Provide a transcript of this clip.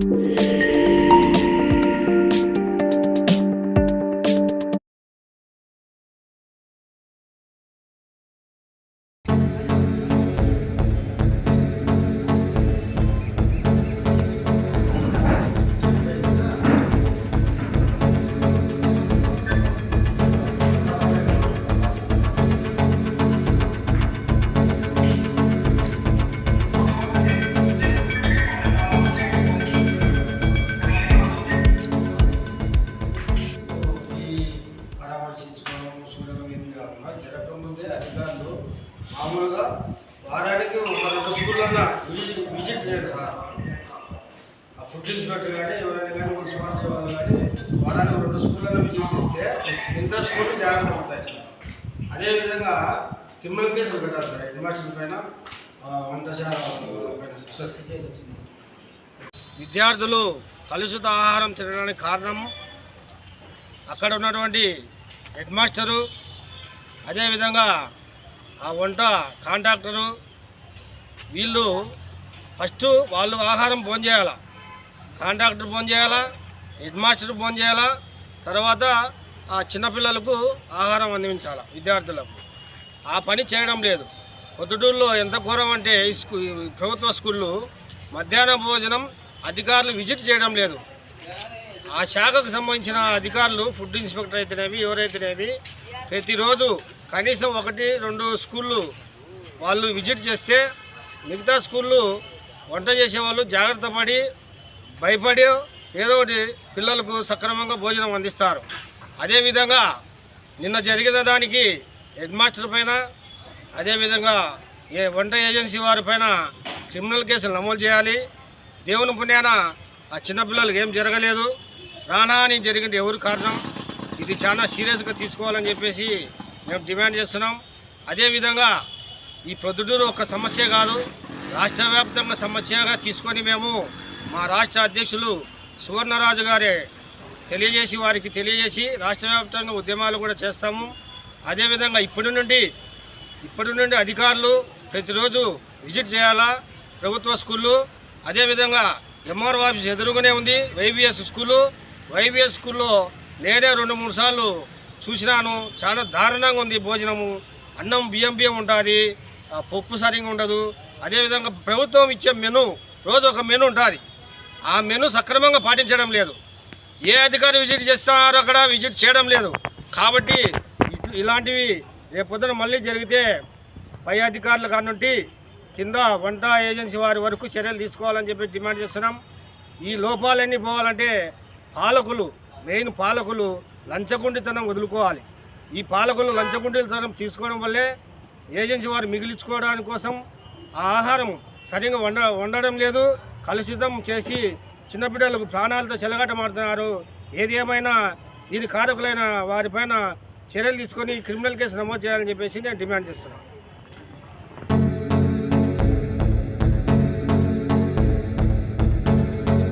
Yeah. మామూలుగా వారానికి ఒక రెండు స్కూళ్ళన్నా విజిట్ విజిట్ చేయాలి సార్. ఆ ఫుడ్ ఇన్స్పెక్టర్ కానీ ఎవరైనా కానీ మున్సిపాలిటీ వాళ్ళు కానీ వారానికి రెండు స్కూళ్ళన్నా విజిట్ చేస్తే ఇంత స్కూల్ జాగ్రత్త అవుతాయి సార్. అదేవిధంగా క్రిమినల్ కేసులు పెట్టాలి సార్. హెడ్ పైన వంద సార్. విద్యార్థులు కలుషిత ఆహారం తినడానికి కారణం అక్కడ ఉన్నటువంటి హెడ్ మాస్టరు. అదేవిధంగా ఆ వంట కాంట్రాక్టరు వీళ్ళు ఫస్ట్ వాళ్ళు ఆహారం భోజనం చేయాలా? కాంట్రాక్టర్ భోజనం చేయాలా? హెడ్ మాస్టర్ భోజనం చేయాలా? తర్వాత ఆ చిన్నపిల్లలకు ఆహారం అందించాలి విద్యార్థులకు? ఆ పని చేయడం లేదు. పొద్దుటూరులో ఎంత ఘోరం అంటే ఈ స్కూ ప్రభుత్వ స్కూళ్ళు మధ్యాహ్న భోజనం అధికారులు విజిట్ చేయడం లేదు. ఆ శాఖకు సంబంధించిన అధికారులు ఫుడ్ ఇన్స్పెక్టర్ అయితేనేవి ఎవరైతేనేవి ప్రతిరోజు కనీసం ఒకటి రెండు స్కూళ్ళు వాళ్ళు విజిట్ చేస్తే మిగతా స్కూళ్ళు వంట చేసేవాళ్ళు జాగ్రత్త పడి భయపడి ఏదో ఒకటి పిల్లలకు సక్రమంగా భోజనం అందిస్తారు. అదేవిధంగా నిన్న జరిగిన దానికి హెడ్ మాస్టర్ పైన అదేవిధంగా ఏ వంట ఏజెన్సీ వారి పైన క్రిమినల్ కేసులు నమోదు చేయాలి. దేవుని పుణ్యాన ఆ చిన్నపిల్లలకి ఏం జరగలేదు. ప్రాణహాని జరిగింది ఎవరు కారణం? ఇది చాలా సీరియస్గా తీసుకోవాలని చెప్పేసి మేము డిమాండ్ చేస్తున్నాం. అదేవిధంగా ఈ ప్రొద్దుటూరు ఒక సమస్య కాదు రాష్ట్ర వ్యాప్తంగా సమస్యగా తీసుకొని మేము మా రాష్ట్ర అధ్యక్షులు సువర్ణరాజు గారే తెలియజేసి వారికి తెలియజేసి రాష్ట్ర వ్యాప్తంగా ఉద్యమాలు కూడా చేస్తాము. అదేవిధంగా ఇప్పటి నుండి ఇప్పటి నుండి అధికారులు ప్రతిరోజు విజిట్ చేయాలా ప్రభుత్వ స్కూళ్ళు. అదేవిధంగా ఎంఆర్ఓ ఆఫీస్ ఎదురుగానే ఉంది వైబిఎస్ స్కూలు. వైబిఎస్ స్కూల్లో నేనే రెండు మూడు సార్లు చూసినాను చాలా దారుణంగా ఉంది భోజనము. అన్నం బియ్యం బియ్యం ఉంటుంది పప్పు సరిగా ఉండదు. అదేవిధంగా ప్రభుత్వం ఇచ్చే మెను రోజు ఒక మెను ఉంటుంది. ఆ మెను సక్రమంగా పాటించడం లేదు. ఏ అధికారి విజిట్ చేస్తారో అక్కడ విజిట్ చేయడం లేదు. కాబట్టి ఇలాంటివి ఇలాంటివి రేపొద్దున మళ్ళీ జరిగితే పై అధికారులు కానుంటి కింద వంట ఏజెన్సీ వారి వరకు చర్యలు తీసుకోవాలని చెప్పి డిమాండ్ చేస్తున్నాం. ఈ లోపాలన్నీ పోవాలంటే పాలకులు మెయిన్ పాలకులు లంచగుండితనం వదులుకోవాలి. ఈ పాలకులు లంచగుండితనం తీసుకోవడం వల్లే ఏజెన్సీ వారు మిగిలించుకోవడానికి కోసం ఆ ఆహారం సరిగా వండ వండడం లేదు. కలుషితం చేసి చిన్నపిల్లలకు ప్రాణాలతో చెలగాటమాడుతున్నారు ఏది ఏమైనా దీని కారకులైన వారిపైన చర్యలు తీసుకొని క్రిమినల్ కేసు నమోదు చేయాలని చెప్పేసి నేను డిమాండ్ చేస్తున్నాను.